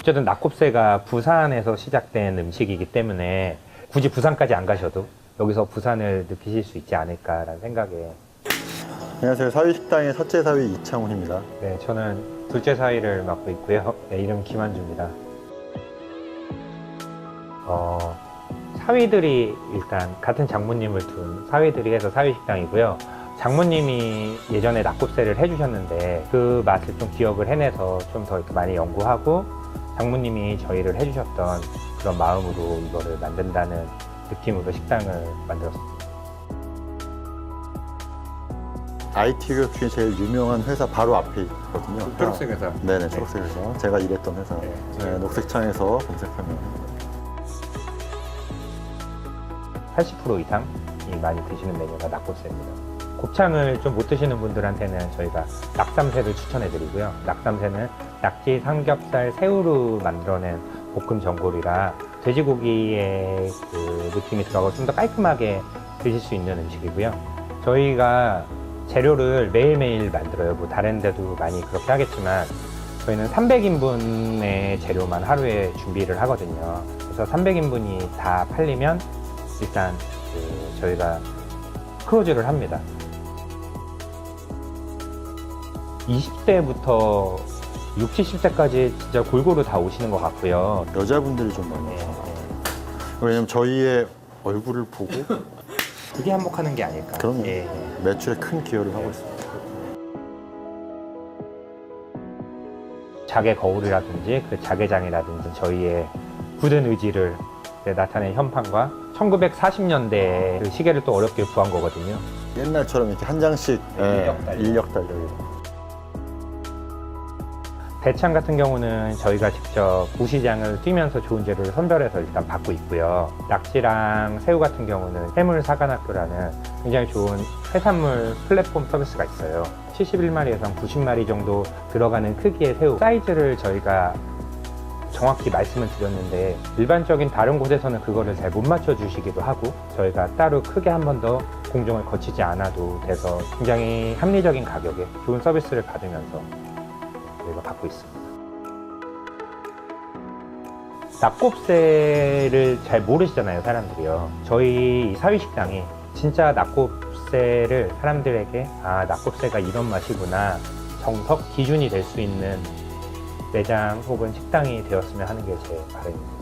어쨌든 낙곱새가 부산에서 시작된 음식이기 때문에 굳이 부산까지 안 가셔도 여기서 부산을 느끼실 수 있지 않을까라는 생각에 안녕하세요. 사위식당의 첫째 사위 이창훈입니다. 네, 저는 둘째 사위를 맡고 있고요. 네, 이름 김한주입니다. 어, 사위들이 일단 같은 장모님을 둔 사위들이 해서 사위식당이고요. 장모님이 예전에 낙곱새를 해주셨는데 그 맛을 좀 기억을 해내서 좀 더 이렇게 많이 연구하고 장모님이 저희를 해주셨던 그런 마음으로 이거를 만든다는 느낌으로 식당을 만들었습니다. IT 기업 중에 제일 유명한 회사 바로 앞에 있거든요. 회사. 네네, 초록색 회사. 제가 일했던 회사. 네. 네, 녹색창에서 검색하면. 80% 이상이 많이 드시는 메뉴가 낙곱새입니다. 곱창을 좀 못 드시는 분들한테는 저희가 낙삼새를 추천해 드리고요. 낙삼새는 낙지, 삼겹살, 새우로 만들어낸 볶음 전골이라 돼지고기의 그 느낌이 들어가고 좀 더 깔끔하게 드실 수 있는 음식이고요. 저희가 재료를 매일매일 만들어요. 뭐 다른 데도 많이 그렇게 하겠지만 저희는 300인분의 재료만 하루에 준비를 하거든요. 그래서 300인분이 다 팔리면 일단 그 저희가 크로즈를 합니다. 20대부터 60, 70대까지 진짜 골고루 다 오시는 것 같고요. 여자분들이 좀 많이 네, 오세요. 네. 왜냐면 저희의 얼굴을 보고 그게 한몫하는 게 아닐까. 그럼요. 예, 예. 매출에 큰 기여를 하고 있습니다. 자개 거울이라든지 그 자개장이라든지 저희의 굳은 의지를 이제 나타낸 현판과 1940년대 그 시계를 또 어렵게 구한 거거든요. 옛날처럼 이렇게 한 장씩 네, 예, 인력 달력. 인력 달력. 대창 같은 경우는 저희가 직접 우시장을 뛰면서 좋은 재료를 선별해서 일단 받고 있고요. 낙지랑 새우 같은 경우는 해물 사관학교라는 굉장히 좋은 해산물 플랫폼 서비스가 있어요. 71마리에서 한 90마리 정도 들어가는 크기의 새우 사이즈를 저희가 정확히 말씀을 드렸는데 일반적인 다른 곳에서는 그거를 잘 못 맞춰 주시기도 하고 저희가 따로 크게 한 번 더 공정을 거치지 않아도 돼서 굉장히 합리적인 가격에 좋은 서비스를 받으면서 저희가 받고 있습니다. 낙곱새를 잘 모르시잖아요, 사람들이요. 저희 이 사위식당이 진짜 낙곱새를 사람들에게 아, 낙곱새가 이런 맛이구나 정석 기준이 될 수 있는 매장 혹은 식당이 되었으면 하는 게 제 바람입니다.